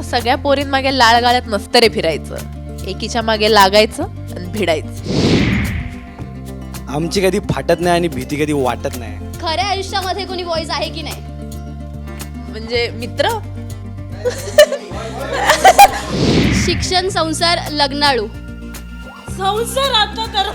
असं सगळ्या पोरींमागे लाळ गाळत नसतं रे फिरायचं. एकीच्या मागे लागायचं आणि भिडायचं. आमची कधी फाटत नाही आणि भीती कधी वाटत नाही. खऱ्या आयुष्यामध्ये कोणी बॉईज आहे की नाही? म्हणजे मित्र? शिक्षण संसार लग्नाळू. संसार आता तर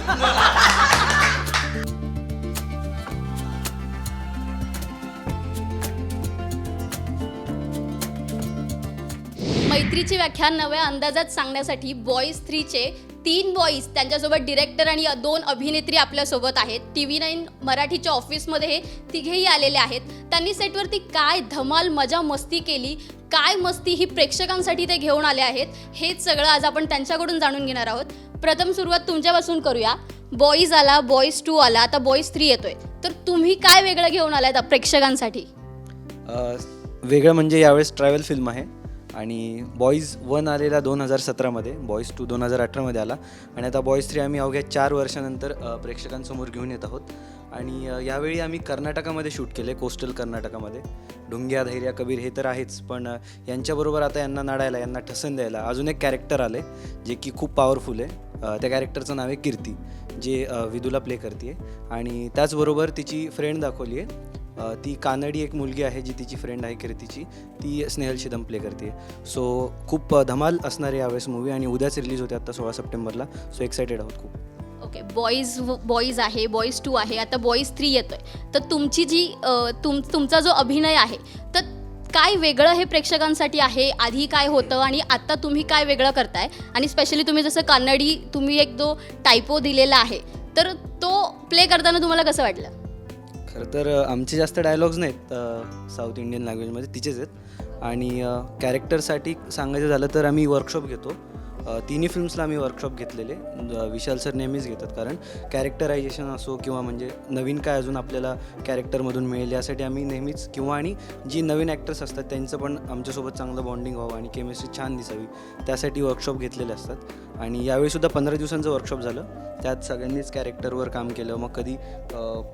मैत्रीची व्याख्या नव्या अंदाजात सांगण्यासाठी बॉईज थ्रीचे तीन बॉईज त्यांच्यासोबत डिरेक्टर आणि दोन अभिनेत्री आपल्यासोबत आहेत. टी व्ही नाईन मराठीच्या ऑफिसमध्ये हे तिघेही आलेले आहेत. त्यांनी सेटवरती काय धमाल मजा मस्ती केली? काय मस्ती ही प्रेक्षकांसाठी ते घेऊन आले आहेत? हेच सगळं आज आपण त्यांच्याकडून जाणून घेणार आहोत. प्रथम सुरुवात तुमच्यापासून करूया. बॉईज आला बॉईज टू आला आता बॉईज थ्री येतोय. तर तुम्ही काय वेगळं घेऊन आलाय प्रेक्षकांसाठी? वेगळं म्हणजे यावेळेस ट्रॅव्हल फिल्म आहे. आणि बॉईज वन आलेला दोन हजार सतरामध्ये बॉईज टू दोन हजार अठरामध्ये आला. आणि आता बॉईज थ्री आम्ही अवघ्या चार वर्षानंतर प्रेक्षकांसमोर घेऊन येत आहोत. आणि यावेळी आम्ही कर्नाटकामध्ये शूट केले कोस्टल कर्नाटकामध्ये. ढुंग्या धैर्या कबीर हे तर आहेच पण यांच्याबरोबर आता यांना नाडायला यांना ठसन द्यायला अजून एक कॅरेक्टर आले जे की खूप पॉवरफुल आहे. त्या कॅरेक्टरचं नाव आहे कीर्ती जे विदूला प्ले करते आणि त्याचबरोबर तिची फ्रेंड दाखवली आहे ती कानडी एक मुलगी आहे जी तिची फ्रेंड आहे कीर्तीची. ती स्नेहल शिदम प्ले करते सो खूप धमाल असणार यावेळेस मूवी आणि उद्याच रिलीज होते आता सोळा सप्टेंबरला. सो एक्सायटेड आहोत खूप. ओके बॉईज बॉईज आहे बॉईज टू आहे. आता बॉईज थ्री येतोय. तर तुमची जी तुम तुमचा जो अभिनय आहे तर काय वेगळं हे प्रेक्षकांसाठी आहे? आधी काय होतं आणि आता तुम्ही काय वेगळं करताय? आणि स्पेशली तुम्ही जसं कानडी तुम्ही एक दो टायपो दिलेला आहे तर तो प्ले करताना तुम्हाला कसं वाटलं? खरं तर आमचे जास्त डायलॉग्स नाहीत साऊथ इंडियन लँग्वेजमध्ये तिचेच आहेत. आणि कॅरेक्टरसाठी सांगायचं झालं तर आम्ही वर्कशॉप घेतो. तिन्ही फिल्म्सला आम्ही वर्कशॉप घेतलेले. विशाल सर नेहमीच घेतात. कारण कॅरेक्टरायझेशन असो किंवा म्हणजे नवीन काय अजून आपल्याला कॅरेक्टरमधून मिळेल यासाठी आम्ही नेहमीच किंवा आणि जी नवीन ॲक्टर्स असतात त्यांचं पण आमच्यासोबत चांगलं बॉन्डिंग व्हावं आणि केमिस्ट्री छान दिसावी. त्यासाठी वर्कशॉप घेतलेले असतात. आणि यावेळीसुद्धा पंधरा दिवसांचं वर्कशॉप झालं. त्यात सगळ्यांनीच कॅरेक्टरवर काम केलं. मग कधी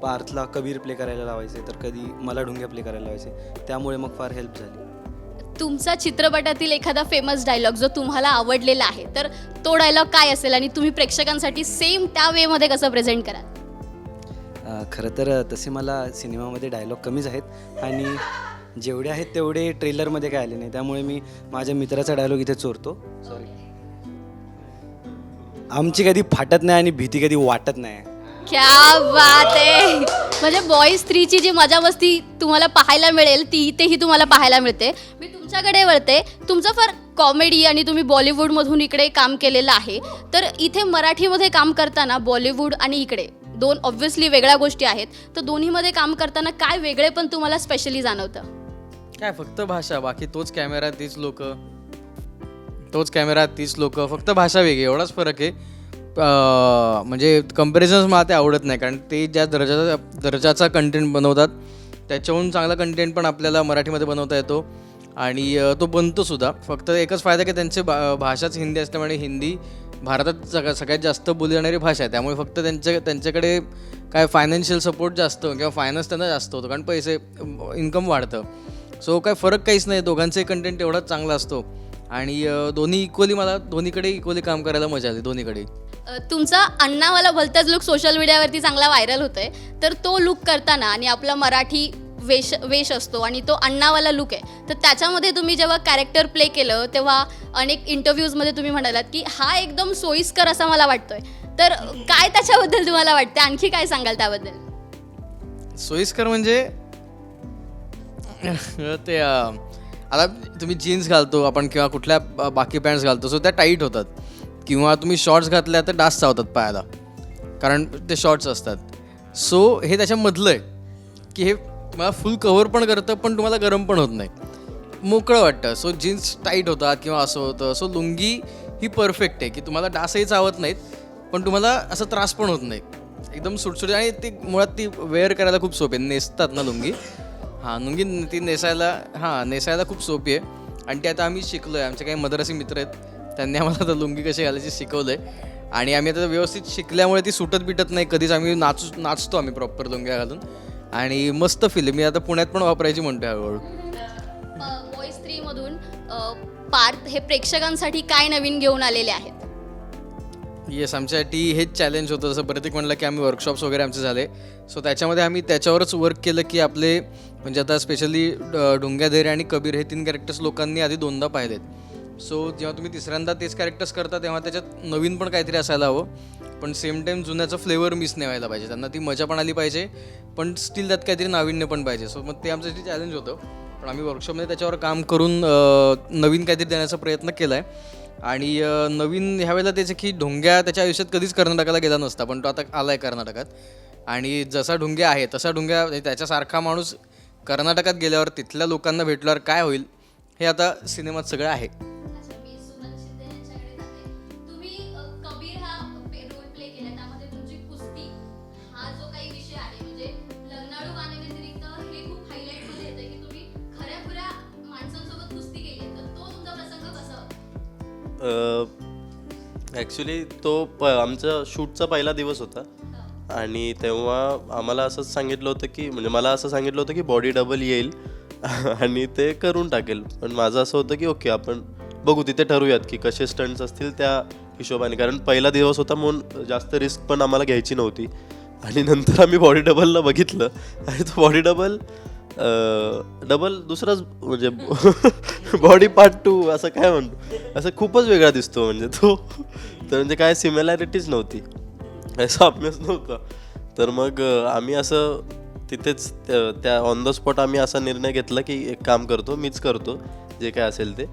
पार्थला कबीर प्ले करायला लावायचे तर कधी मला ढुंग्या प्ले करायला लावायचे. त्यामुळे मग फार हेल्प झाली. तुमचा चित्रपटातील एखादा फेमस डायलॉग जो तुम्हाला आवडलेला आहे तर तो डायलॉग काय असेल आणि तुम्ही प्रेक्षकांसाठी सेम त्या वेमध्ये कसं प्रेझेंट कराल? अ, खरं तर तसे मला सिनेमामध्ये डायलॉग कमीच आहेत आणि जेवढे आहेत तेवढे ट्रेलरमध्ये काय आले नाही. त्यामुळे मी माझ्या मित्राचा डायलॉग इथे चोरतो. सॉरी आमची कधी फाटत नाही आणि भीती कधी वाटत नाही. क्या बात आहे म्हणजे बॉईज थ्रीची जी मजा मस्ती तुम्हाला पाहायला मिळेल ती इथेही तुम्हाला पाहायला मिळते. मी तुमच्याकडे वळते. तुमचं फार कॉमेडी आणि तुम्ही बॉलिवूडमधून इकडे काम केलेलं आहे. तर इथे मराठीमध्ये काम करताना बॉलिवूड आणि इकडे दोन ऑब्व्हियसली वेगळ्या गोष्टी आहेत. तर दोन्हीमध्ये काम करताना काय वेगळे पण तुम्हाला स्पेशली जाणवतं? काय फक्त भाषा. बाकी तोच कॅमेरा तीच लोक. तोच कॅमेरा तीच लोक. फक्त भाषा वेगळी एवढाच फरक आहे. म्हणजे कम्पॅरिझन्स मला ते आवडत नाही. कारण ते ज्या दर्जाचा दर्जाचा कंटेंट बनवतात त्याच्याहून चांगला कंटेंट पण आपल्याला मराठीमध्ये बनवता येतो. आणि तो बनतो सुद्धा. फक्त एकच फायदा की त्यांचे भा भाषाच हिंदी असल्यामुळे हिंदी भारतात सग सगळ्यात जास्त बोलली जाणारी भाषा आहे. त्यामुळे फक्त त्यांच्या त्यांच्याकडे काय फायनान्शियल सपोर्ट जास्त किंवा फायनान्स त्यांना जास्त होतो. कारण पैसे इन्कम वाढतं. सो काय फरक काहीच नाही. दोघांचाही कंटेंट एवढाच चांगला असतो. आणि दोन्ही इक्वली मला दोन्हीकडे इक्वली काम करायला मजा आली. दोन्हीकडे. तुमचा अण्णावाला भलताच लुक सोशल मीडियावरती चांगला व्हायरल होतोय. तर तो लुक करताना आणि आपला मराठी वेश वेश असतो आणि तो अण्णावाला लुक आहे. तर त्याच्यामध्ये तुम्ही जेव्हा कॅरेक्टर प्ले केलं तेव्हा अनेक इंटरव्ह्यूजमध्ये तुम्ही म्हणालात की हा एकदम सोयीस्कर असा मला वाटतोय. तर काय त्याच्याबद्दल तुम्हाला वाटतं आणखी काय सांगाल त्याबद्दल? सोयीस्कर म्हणजे ते आता तुम्ही जीन्स घालतो आपण किंवा कुठल्या बाकी पॅन्ट्स घालतो सो त्या टाईट होतात. किंवा तुम्ही शॉर्ट्स घातल्या तर डास चावतात पायाला. कारण ते शॉर्ट्स असतात. सो हे त्याच्यामधलं आहे. की हे तुम्हाला फुल कव्हर पण करतं पण तुम्हाला गरम पण होत नाही. मोकळं वाटतं. सो जीन्स टाईट होतात किंवा असं होतं. सो लुंगी ही परफेक्ट आहे की तुम्हाला डासही चावत नाहीत पण तुम्हाला असा त्रास पण होत नाही. एकदम सुटसुटी आणि ती मुळात ती वेअर करायला खूप सोपी आहे. नेसतात ना लुंगी? हां लुंगी ती नेसायला हां नेसायला खूप सोपी आहे. आणि ते आता आम्ही शिकलो आहे आमचे काही मदरसी मित्र आहेत. त्यांनी आम्हाला आता लुंगी कशी घालायची शिकवलं आहे आणि आम्ही आता व्यवस्थित शिकल्यामुळे ती सुटत बिटत नाही कधीच आम्ही नाचू नाचतो आम्ही प्रॉपर लुंग्या घालून. आणि मस्त फिल्म मी आता पुण्यात पण वापरायची म्हणतो हळूहळू. थ्रीमधून पार्थ हे प्रेक्षकांसाठी काय नवीन घेऊन आलेले आहेत? येस आमच्यासाठी हेच चॅलेंज होतं. जसं प्रत्येक म्हणलं की आम्ही वर्कशॉप्स वगैरे आमचे झाले. सो त्याच्यामध्ये आम्ही त्याच्यावरच वर्क केलं की आपले म्हणजे आता स्पेशली ढुंग्याधैर्य आणि कबीर हे तीन कॅरेक्टर्स लोकांनी आधी दोनदा पाहिलेत. सो जेव्हा तुम्ही तिसऱ्यांदा तेच कॅरेक्टर्स करता तेव्हा त्याच्यात नवीन पण काहीतरी असायला हवं. पण सेम टाईम जुन्याचं फ्लेवर मिस नाही व्हायला पाहिजे. त्यांना ती मजा पण आली पाहिजे पण स्टील त्यात काहीतरी नाविन्य पण पाहिजे. सो मग ते आमच्यासाठी चॅलेंज होतं. पण आम्ही वर्कशॉपमध्ये त्याच्यावर काम करून नवीन काहीतरी देण्याचा प्रयत्न केला आहे आणि नवीन ह्यावेळेला त्याचं की ढोंग्या त्याच्या आयुष्यात कधीच कर्नाटकाला गेला नसता पण तो आता आला आहे कर्नाटकात. आणि जसा ढुंग्या आहे तसा ढुंग्या म्हणजे त्याच्यासारखा माणूस कर्नाटकात गेल्यावर तिथल्या लोकांना भेटल्यावर काय होईल? हे आता सिनेमात सगळं आहे. तुम्ही अ, कबीर हा रोल प्ले केला त्यामध्ये तुमची कुस्ती हा जो काही विषय आहे म्हणजे लग्नाळू गाण्याव्यतिरिक्त हे खूप हायलाईटमध्ये येतं की तुम्ही खऱ्या खुऱ्या माणसांसोबत कुस्ती केली तर तो तुमचा प्रसंग कसा होता? ॲक्च्युली तो प आमचा शूटचा पहिला दिवस होता. आणि तेव्हा आम्हाला असंच सांगितलं होतं की म्हणजे मला असं सांगितलं होतं की बॉडी डबल येईल. आणि ते करून टाकेल. पण माझं असं होतं की ओके आपण बघू तिथे ठरवूयात की कसे स्टंट्स असतील त्या हिशोबाने. कारण पहिला दिवस होता म्हणून जास्त रिस्क पण आम्हाला घ्यायची नव्हती. आणि नंतर आम्ही बॉडी डबलला बघितलं. आणि तो बॉडी डबल डबल दुसराच म्हणजे बॉडी पार्ट टू असं काय म्हणतो. असं खूपच वेगळा दिसतो म्हणजे तो. तर म्हणजे काय सिमिलॅरिटीच नव्हती. असं अभ्यास नव्हता. तर मग आम्ही असं तिथेच त्या- ऑन द स्पॉट आम्ही असा निर्णय घेतला की एक काम करतो मीच करतो जे काय असेल ते.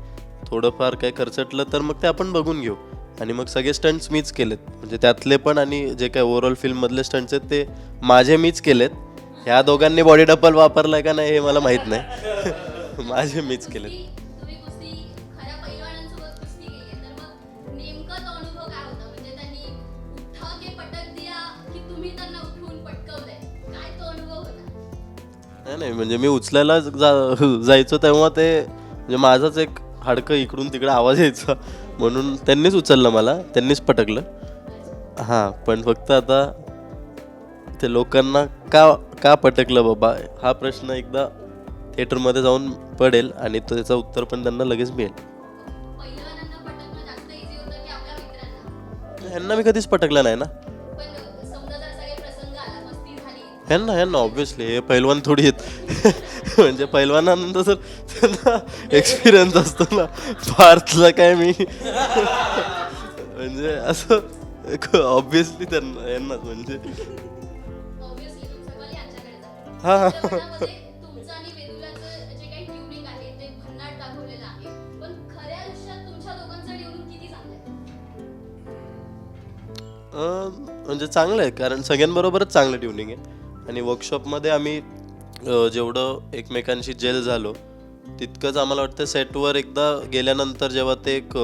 थोडंफार काय खर्चटलं तर मग ते आपण बघून घेऊ. आणि मग सगळे स्टंट्स मीच केलेत. म्हणजे त्यातले पण आणि जे काय ओव्हरऑल फिल्ममधले स्टंट्स आहेत ते माझे मीच केलेत. ह्या दोघांनी बॉडी डबल वापरलाय का नाही हे मला माहीत नाही. माझे मीच केलेत. नाही नाही म्हणजे मी उचलायला जा जायचो तेव्हा ते म्हणजे माझाच एक हाडकं इकडून तिकडे आवाज यायचा. म्हणून त्यांनीच उचललं मला त्यांनीच पटकलं. हां पण फक्त आता ते लोकांना का का पटकलं बाबा? हा प्रश्न एकदा थिएटरमध्ये जाऊन पडेल आणि तो त्याचं उत्तर पण त्यांना लगेच मिळेल. ह्यांना मी कधीच पटकलं नाही ना. ह्यांना ह्यांना ऑब्व्हियसली हे पैलवान थोडी आहेत. म्हणजे पैलवानानंतर जर त्यांना एक्सपिरियन्स असतो ना. पार्थला काय मी? म्हणजे असं ऑब्व्हियसली त्यांना यांनाच म्हणजे. हा. म्हणजे चांगलं आहे कारण सगळ्यांबरोबरच चांगलं ट्युनिंग आहे. आणि वर्कशॉपमध्ये आम्ही जेवढं एकमेकांशी जेल झालो तितकंच आम्हाला वाटतं सेटवर एकदा गेल्यानंतर जेव्हा ते एक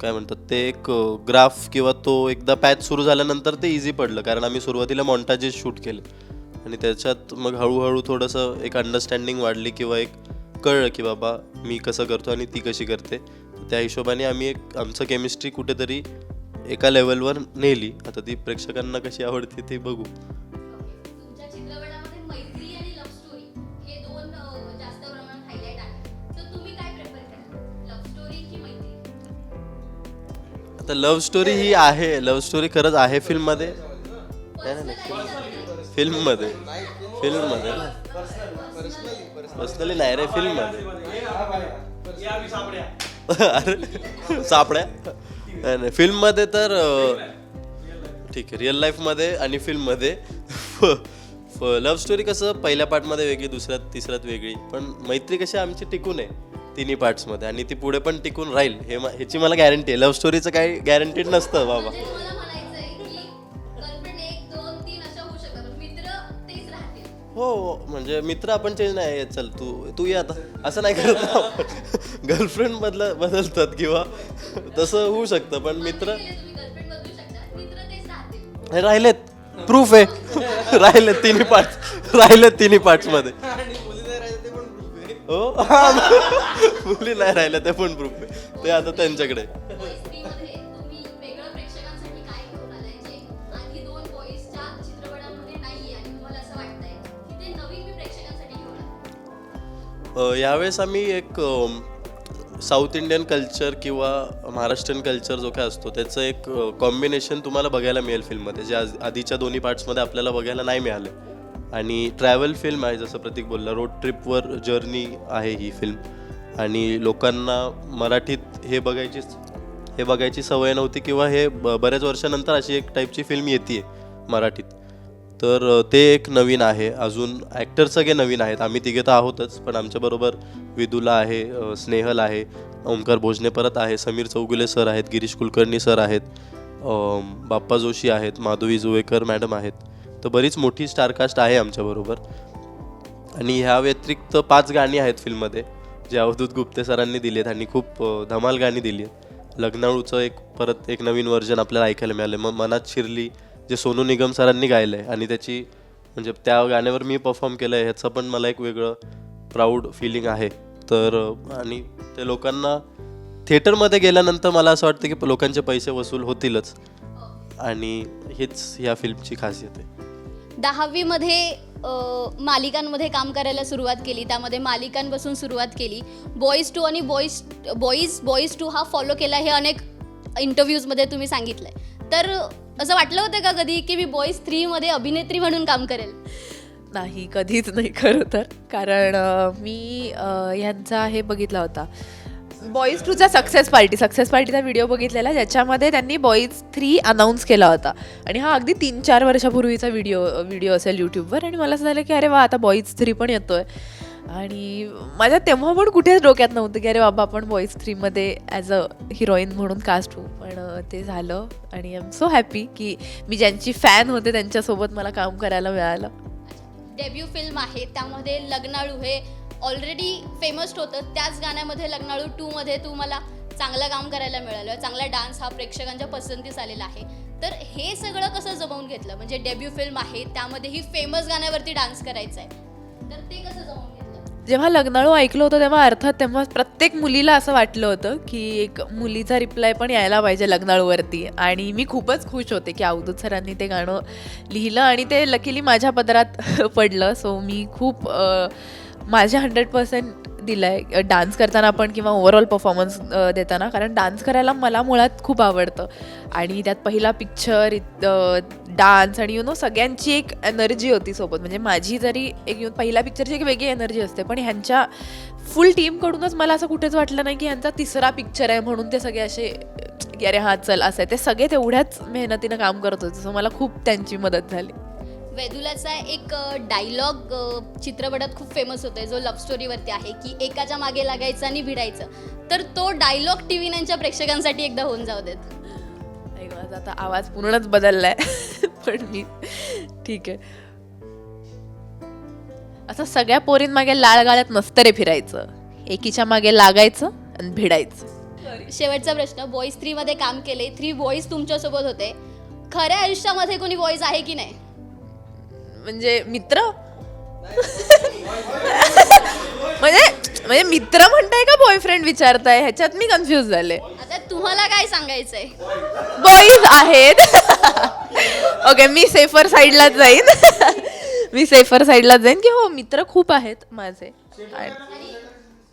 काय म्हणतात ते एक ग्राफ किंवा तो एकदा पॅच सुरू झाल्यानंतर ते इझी पडलं. कारण आम्ही सुरुवातीला मॉन्टाजेस शूट केले. आणि त्याच्यात मग हळूहळू थोडंसं एक अंडरस्टँडिंग वाढली किंवा एक कळलं की बाबा मी कसं करतो आणि ती कशी करते. त्या हिशोबाने आम्ही एक आमचं केमिस्ट्री कुठेतरी एका लेवलवर नेली. आता ती प्रेक्षकांना कशी आवडते ते बघू. तर लव्ह स्टोरी ही आहे. लव्ह स्टोरी खरंच आहे फिल्ममध्ये फिल्ममध्ये फिल्ममध्ये पर्सनली नाही रे फिल्ममध्ये अरे सापड्या. नाही नाही फिल्ममध्ये तर ठीक आहे रिअल लाईफमध्ये आणि फिल्ममध्ये लव्ह स्टोरी कसं पहिल्या पार्टमध्ये वेगळी दुसऱ्यात तिसऱ्यात वेगळी. पण मैत्री कशी आमची टिकून आहे. तिन्ही पार्ट्समध्ये आणि ती पुढे पण टिकून राहील. हे मा- ह्याची मला गॅरंटी आहे. लव्ह स्टोरीचं काही गॅरंटीड नसतं बाबा. म्हणजे तुम्हाला म्हणायचं आहे की गर्लफ्रेंड एक दोन तीन अशा होऊ शकतात. पण मित्र तेच राहतील. हो हो. म्हणजे मित्र आपण चेंज नाही. आहे, चल तू तू ये आता. असं नाही करत गर्लफ्रेंड बदल बदलतात किंवा तसं होऊ शकतं पण मित्र केले तुम्ही गर्लफ्रेंड बदलू शकता. मित्र तेच राहतील. हे राहिलेत. प्रूफ आहे. राहिलेत तिन्ही पार्ट राहिलेत तिन्ही पार्ट्समध्ये. हो? मुली नाही राहिल्या ते पण प्रूफ ते आता त्यांच्याकडे. यावेळेस आम्ही एक साऊथ इंडियन कल्चर किंवा महाराष्ट्रीयन कल्चर जो काय असतो त्याचं एक कॉम्बिनेशन तुम्हाला बघायला मिळेल फिल्ममध्ये जे आज आधीच्या दोन्ही पार्ट्समध्ये आपल्याला बघायला नाही मिळालं. आणि ट्रॅव्हल फिल्म आहे जसं प्रतीक बोलला रोड ट्रिपवर जर्नी आहे ही फिल्म आणि लोकांना मराठीत हे बघायची हे बघायची सवय नव्हती किंवा हे ब बऱ्याच वर्षानंतर अशी एक टाईपची फिल्म येते मराठीत. तर ते एक नवीन आहे. अजून ॲक्टर सगळे नवीन आहेत. आम्ही तिघे तर आहोतच पण आमच्याबरोबर विदुला आहे स्नेहल आहे ओंकार भोजने परत आहे समीर चौगुले सर आहेत गिरीश कुलकर्णी सर आहेत बाप्पा जोशी आहेत माधवी जुवेकर मॅडम आहेत. तर बरीच मोठी स्टारकास्ट आहे आमच्याबरोबर आणि ह्या व्यतिरिक्त पाच गाणी आहेत फिल्ममध्ये जे अवधूत गुप्ते सरांनी दिली आहेत आणि खूप धमाल गाणी दिली आहेत. लग्नाळूचं एक परत एक नवीन व्हर्जन आपल्याला ऐकायला मिळालं मग मनात शिरली जे सोनू निगम सरांनी गायलं आहे आणि त्याची म्हणजे त्या गाण्यावर मी परफॉर्म केलं आहे ह्याचं पण मला एक वेगळं प्राऊड फिलिंग आहे. तर आणि ते लोकांना थिएटरमध्ये गेल्यानंतर मला असं वाटतं की लोकांचे पैसे वसूल होतीलच. आणि हीच ह्या फिल्मची खासियत आहे. दहावीमध्ये मालिकांमध्ये काम करायला सुरुवात केली. त्यामध्ये मालिकांपासून सुरुवात केली. बॉईज टू आणि बॉईज बॉईज बॉईज टू हा फॉलो केला हे अनेक इंटरव्ह्यूजमध्ये तुम्ही सांगितलं आहे तर असं वाटलं होतं का कधी की मी बॉईज थ्रीमध्ये अभिनेत्री म्हणून काम करेल? नाही कधीच नाही खरं तर. कारण मी अं, ह्यांचा हे बघितला होता. बॉईज टूचा सक्सेस पार्टी सक्सेस पार्टीचा व्हिडिओ बघितलेला ज्याच्यामध्ये त्यांनी बॉईज थ्री अनाऊन्स केला होता. आणि हा अगदी तीन चार वर्षापूर्वीचा व्हिडिओ व्हिडिओ असेल यूट्यूबवर आणि मला असं झालं की अरे वा आता बॉईज थ्री पण येतो आहे आणि माझ्या तेव्हा पण कुठेच डोक्यात नव्हतं की अरे बाबा आपण बॉईज थ्रीमध्ये ॲज अ हिरोईन म्हणून कास्ट होऊ. पण ते झालं. आणि आय एम सो हॅपी की मी ज्यांची फॅन होते त्यांच्यासोबत मला काम करायला मिळालं. डेब्यू फिल्म आहे. त्यामध्ये लग्नाळू हे ऑलरेडी फेमस होतं त्याच गाण्यामध्ये लग्नाळू टूमध्ये तू मला चांगलं काम करायला मिळालं चांगला डान्स हा प्रेक्षकांच्या पसंतीस आलेला आहे. तर हे सगळं कसं जमवून घेतलं? म्हणजे डेब्यू फिल्म आहे त्यामध्ये ही फेमस गाण्यावरती डान्स करायचा आहे तर ते कसं जमवून जेव्हा लग्नाळू ऐकलं होतं तेव्हा अर्थात तेव्हा प्रत्येक मुलीला असं वाटलं होतं की एक मुलीचा रिप्लाय पण यायला पाहिजे लग्नाळूवरती. आणि मी खूपच खुश होते की अवधूत सरांनी ते गाणं लिहिलं आणि ते लकीली माझ्या पदरात पडलं. सो मी खूप माझ्या हंड्रेड पर्सेंट दिलं आहे डान्स करताना पण किंवा ओव्हरऑल परफॉर्मन्स देताना. कारण डान्स करायला मला मुळात खूप आवडतं. आणि त्यात पहिला पिक्चर डान्स आणि यु नो सगळ्यांची एक एनर्जी होती सोबत. म्हणजे माझी जरी एक you पहिल्या पिक्चरची एक वेगळी एनर्जी असते पण ह्यांच्या फुल टीमकडूनच मला असं कुठेच वाटलं नाही की ह्यांचा तिसरा पिक्चर आहे म्हणून ते सगळे असे की अरे हा चल असं आहे. ते सगळे तेवढ्याच मेहनतीनं काम करत होते. सो मला खूप त्यांची मदत झाली. वेदुलाचा एक डायलॉग चित्रपटात खूप फेमस होतोय. जो लव्ह स्टोरीवरती आहे की एकाच्या मागे लागायचं आणि भिडायचं. तर तो डायलॉग टी व्ही नाईनच्या प्रेक्षकांसाठी एकदा होऊन जाऊ देत. नाही माझा आता आवाज पूर्णच बदललाय. पण मी ठीक आहे. असं सगळ्या पोरींमागे लाळ गाळ्यात नसतं रे फिरायचं. एकीच्या मागे लागायचं आणि भिडायचं. शेवटचा प्रश्न बॉईज थ्रीमध्ये काम केले थ्री बॉईज तुमच्यासोबत होते. खऱ्या आयुष्यामध्ये कोणी बॉईज आहे की नाही? म्हणजे मित्र? म्हणजे म्हणजे मित्र म्हणताय का बॉयफ्रेंड विचारताय? ह्याच्यात मी कन्फ्युज झाले. आता तुम्हाला काय सांगायचंय? बॉईज आहेत. ओके मी सेफर साईडलाच जाईन. मी सेफर साईडलाच जाईन की हो मित्र खूप आहेत माझे. आणि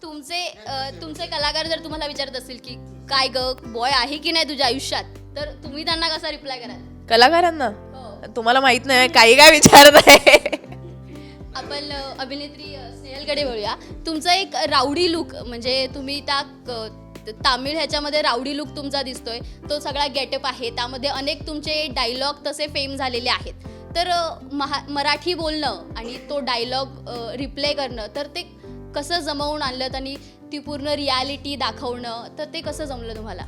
तुमचे अ, तुमचे कलाकार जर तुम्हाला विचारत असतील की काय ग बॉय आहे की नाही तुझ्या आयुष्यात? तर तुम्ही त्यांना कसा रिप्लाय कराल? कलाकारांना. तुम्हाला माहीत नाही काही काय विचारत आहे. आपण अ, अभिनेत्री अ, स्नेहलकडे वळूया. तुमचं एक रावडी लुक म्हणजे तुम्ही त्या क- तामिळ ह्याच्यामध्ये रावडी लुक तुमचा दिसतोय. तो सगळा गेटअप आहे. त्यामध्ये अनेक तुमचे डायलॉग तसे फेम झालेले आहेत. तर अ, महा मराठी बोलणं आणि तो डायलॉग रिप्ले करणं तर ते कसं जमवून आणलं आणि ती पूर्ण रियालिटी दाखवणं तर ते कसं जमलं तुम्हाला?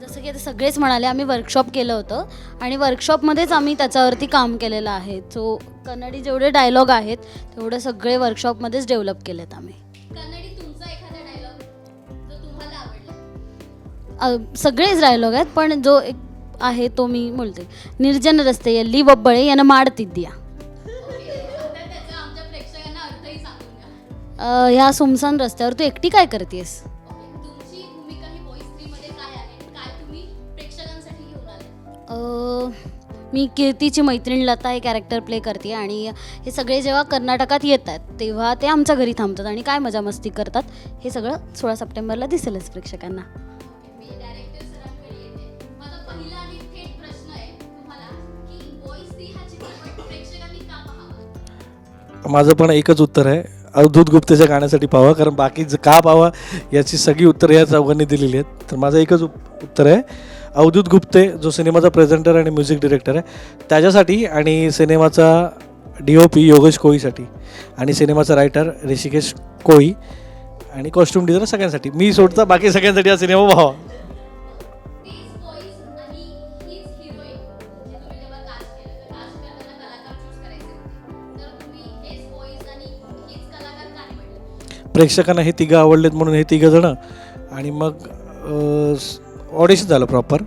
जसं की आता सगळेच म्हणाले आम्ही वर्कशॉप केलं होतं आणि वर्कशॉपमध्येच आम्ही त्याच्यावरती काम केलेलं आहे. सो कन्नडी जेवढे डायलॉग आहेत तेवढे सगळे वर्कशॉपमध्येच डेव्हलप केलेत आम्ही. कन्नडी तुमचा एखादा डायलॉग जो तुम्हाला आवडला? अं, सगळेच डायलॉग आहेत पण जो एक आहे तो मी बोलते. निर्जन रस्ते यल्ली बब्बळे यानं सांगून द्या. ह्या सुमसान रस्त्यावर तू एकटी काय करतेस? मी कीर्तीची मैत्रीण लता हे कॅरेक्टर प्ले करते आणि हे सगळे जेव्हा कर्नाटकात येतात तेव्हा ते आमच्या घरी थांबतात आणि काय मजा मस्ती करतात हे सगळं सोळा सप्टेंबरला दिसेलच प्रेक्षकांना. मी डायरेक्टर सरांकडे येते. माझा पहिला आणि थेट प्रश्न आहे तुम्हाला की बॉईज थ्री हा चित्रपट प्रेक्षकांनी का पाहावा? माझं पण एकच उत्तर आहे. अवधूत गुप्तेच्या गाण्यासाठी पाहावा कारण बाकी का पाहावा याची सगळी उत्तरं या चौघांनी दिलेली आहेत. तर माझं एकच उत्तर आहे अवधूत गुप्ते जो सिनेमाचा प्रेझेंटर आणि म्युझिक डिरेक्टर आहे त्याच्यासाठी आणि सिनेमाचा डी ओ पी योगेश कोळीसाठी आणि सिनेमाचा रायटर ऋषिकेश कोळी आणि कॉस्ट्युम डिझायनर सगळ्यांसाठी. मी सोडता बाकी सगळ्यांसाठी हा सिनेमा व्हावा प्रेक्षकांना हे तिघं आवडलेत म्हणून हे तिघं जणं. आणि मग ऑडिशन झालं प्रॉपर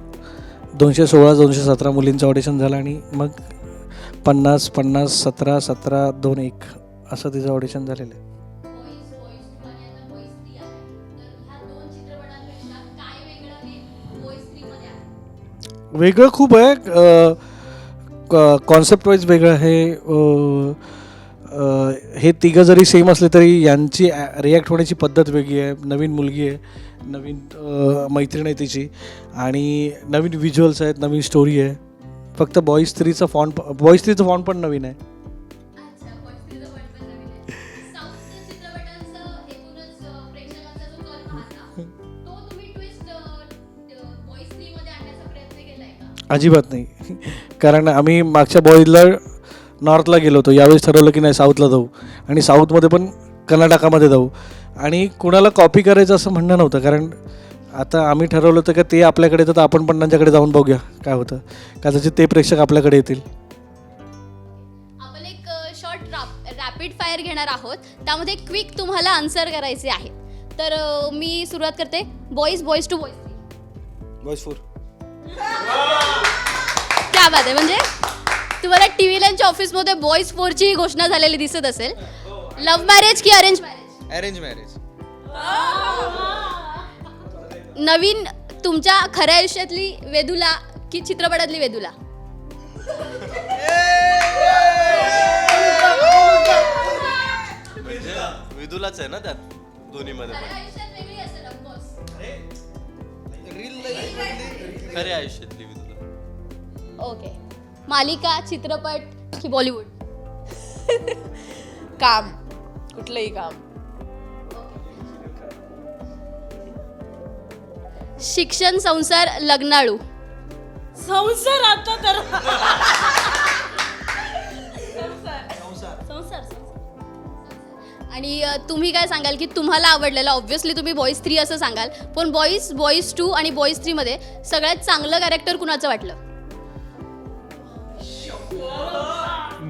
दोनशे सोळा दोनशे सतरा मुलींचं ऑडिशन झालं आणि मग पन्नास पन्नास सतरा सतरा दोन एक असं तिचं ऑडिशन झालेलं आहे. वेगळं खूप आहे. कॉन्सेप्ट वाईज वेगळं आहे. हे तिघं जरी सेम असले तरी यांची रिॲक्ट होण्याची पद्धत वेगळी आहे. नवीन मुलगी आहे. नवीन मैत्रीण आहे तिची. आणि नवीन व्हिज्युअल्स आहेत नवीन स्टोरी आहे. फक्त बॉईज थ्रीचं फॉन्ट बॉईज थ्रीचं फॉन्ट पण नवीन आहे. अजिबात नाही. कारण आम्ही मागच्या बॉईजला नॉर्थला गेलो होतो. यावेळेस ठरवलं की नाही साऊथला जाऊ. आणि साऊथमध्ये पण कर्नाटकामध्ये जाऊ. आणि कुणाला कॉपी करायचं असं म्हणणं नव्हतं कारण आता आम्ही ठरवलं होतं का ते आपल्याकडे येतात तर आपण पण त्यांच्याकडे जाऊन बघूया काय होतं. कदाचित ते प्रेक्षक आपल्याकडे येतील. आपण एक शॉर्ट रॅपिड फायर घेणार आहोत. त्यामध्ये क्विक तुम्हाला आन्सर करायचे आहे तर अं, मी सुरुवात करते. Boys boys two boys boys four त्या बात आहे. म्हणजे तुम्हाला टी व्ही लँच ऑफिसमध्ये बॉईज फोरची घोषणा झालेली दिसत असेल. लव्ह मॅरेज की अरेंज मॅरेज अरेंज मॅरेज नवीन तुमच्या खऱ्या आयुष्यातली वेदुला की चित्रपटातली वेदुला? विदूलाच आहे ना त्यात दोन्हीमध्ये पण. खऱ्या आयुष्यातली विदूला. ओके मालिका चित्रपट की बॉलिवूड काम. कुठलंही काम. शिक्षण संसार लग्नाळू. संसार आता तर. आणि अ, तुम्ही काय सांगाल की तुम्हाला आवडलेलं ऑब्व्हियसली तुम्ही बॉईज थ्री असं सांगाल पण बॉईज बॉईज टू आणि बॉईज थ्रीमध्ये सगळ्यात चांगलं कॅरेक्टर कुणाचं वाटलं?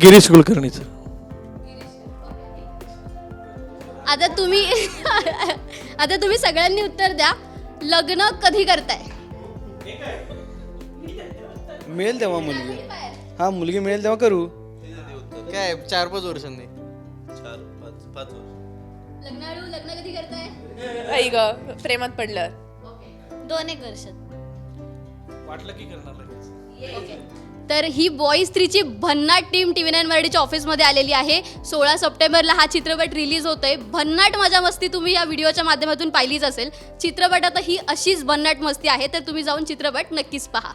गिरीश कुलकर्णीचं. आता तुम्ही आता तुम्ही सगळ्यांनी उत्तर द्या. लग्न कधी करताय? मिळेल तेव्हा मुलगी. हां मुलगी मिळेल तेव्हा करू. काय चार पाच वर्षांनी. चार पाच पाच वर्ष. लग्नाळू लग्न कधी करताय? आई ग प्रेमात पडलं. दोन एक वर्षात. वाटलं की करणार लगेच. तर ही बॉईज थ्रीची भन्नाट टीम टी व्ही नाईन मराठीच्या ऑफिसमध्ये आलेली आहे. सोळा सप्टेंबरला हा चित्रपट रिलीज होतोय. भन्नाट मजा मस्ती तुम्ही या व्हिडिओच्या माध्यमातून पाहिलीच असेल. चित्रपटात ही अशीच भन्नाट मस्ती आहे तर तुम्ही जाऊन चित्रपट नक्कीच पहा.